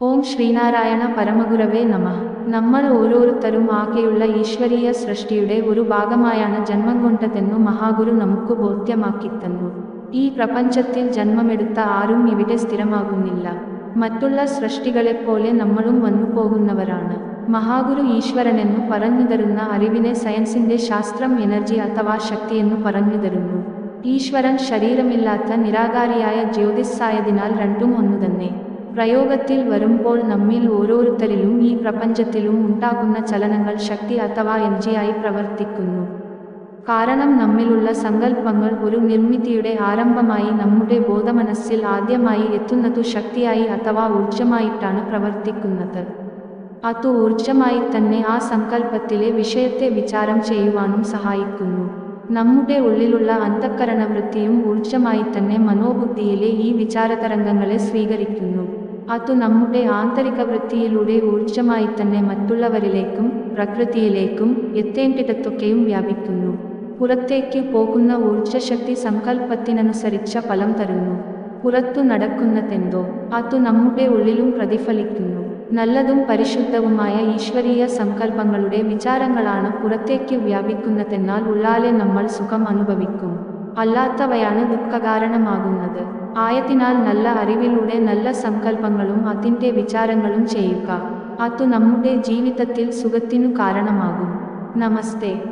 ഓം ശ്രീനാരായണ പരമഗുരവേ നമ. നമ്മൾ ഓരോരുത്തരും ആകെയുള്ള ഈശ്വരീയ സൃഷ്ടിയുടെ ഒരു ഭാഗമായാണ് ജന്മം കൊണ്ടതെന്നു മഹാഗുരു നമുക്ക് ബോധ്യമാക്കിത്തന്നു ഈ പ്രപഞ്ചത്തിൽ ജന്മമെടുത്ത ആരും ഇവിടെ സ്ഥിരമാകുന്നില്ല. മറ്റുള്ള സൃഷ്ടികളെപ്പോലെ നമ്മളും വന്നുപോകുന്നവരാണ് മഹാഗുരു ഈശ്വരനെന്നു പറഞ്ഞു തരുന്ന അറിവിനെ സയൻസിന്റെ ശാസ്ത്രം എനർജി അഥവാ ശക്തിയെന്നു പറഞ്ഞു തരുന്നു. ഈശ്വരൻ ശരീരമില്ലാത്ത നിരാകാരിയായ ജ്യോതിസ്സായതിനാൽ രണ്ടും ഒന്നുതന്നെ. പ്രയോഗത്തിൽ വരുമ്പോൾ നമ്മിൽ ഓരോരുത്തരിലും ഈ പ്രപഞ്ചത്തിലും ഉണ്ടാകുന്ന ചലനങ്ങൾ ശക്തി അഥവാ എനർജിയായി പ്രവർത്തിക്കുന്നു. കാരണം നമ്മിലുള്ള സങ്കല്പങ്ങൾ ഒരു നിർമ്മിതിയുടെ ആരംഭമായി നമ്മുടെ ബോധമനസ്സിൽ ആദ്യമായി എത്തുന്നതു ശക്തിയായി അഥവാ ഊർജമായിട്ടാണ് പ്രവർത്തിക്കുന്നത്. അത് ഊർജമായി തന്നെ ആ സങ്കല്പത്തിലെ വിഷയത്തെ വിചാരം ചെയ്യുവാനും സഹായിക്കുന്നു. നമ്മുടെ ഉള്ളിലുള്ള അന്ധക്കരണവൃത്തിയും ഊർജമായി തന്നെ മനോബുദ്ധിയിലെ ഈ വിചാരതരംഗങ്ങളെ സ്വീകരിക്കുന്നു. അത് നമ്മുടെ ആന്തരിക വൃത്തിയിലൂടെ ഊർജമായി തന്നെ മറ്റുള്ളവരിലേക്കും പ്രകൃതിയിലേക്കും എത്തേണ്ടിടത്തൊക്കെയും വ്യാപിക്കുന്നു. പുറത്തേക്ക് പോകുന്ന ഊർജശക്തി സങ്കല്പത്തിനനുസരിച്ച ഫലം തരുന്നു. പുറത്തു നടക്കുന്നതെന്തോ അത് നമ്മുടെ ഉള്ളിലും പ്രതിഫലിക്കുന്നു. നല്ലതും പരിശുദ്ധവുമായ ഈശ്വരീയ സങ്കല്പങ്ങളുടെ വിചാരങ്ങളാണ് പുറത്തേക്ക് വ്യാപിക്കുന്നതെന്നാൽ ഉള്ളാലെ നമ്മൾ സുഖം അനുഭവിക്കും. അല്ലാത്തവയാണ് ദുഃഖകാരണമാകുന്നത്. ആയതിനാൽ നല്ല അറിവിലൂടെ നല്ല സങ്കല്പങ്ങളും അതിന്റെ വിചാരങ്ങളും ചെയ്യുക. അത് നമ്മുടെ ജീവിതത്തിൽ സുഖത്തിനു കാരണമാകും. നമസ്തേ.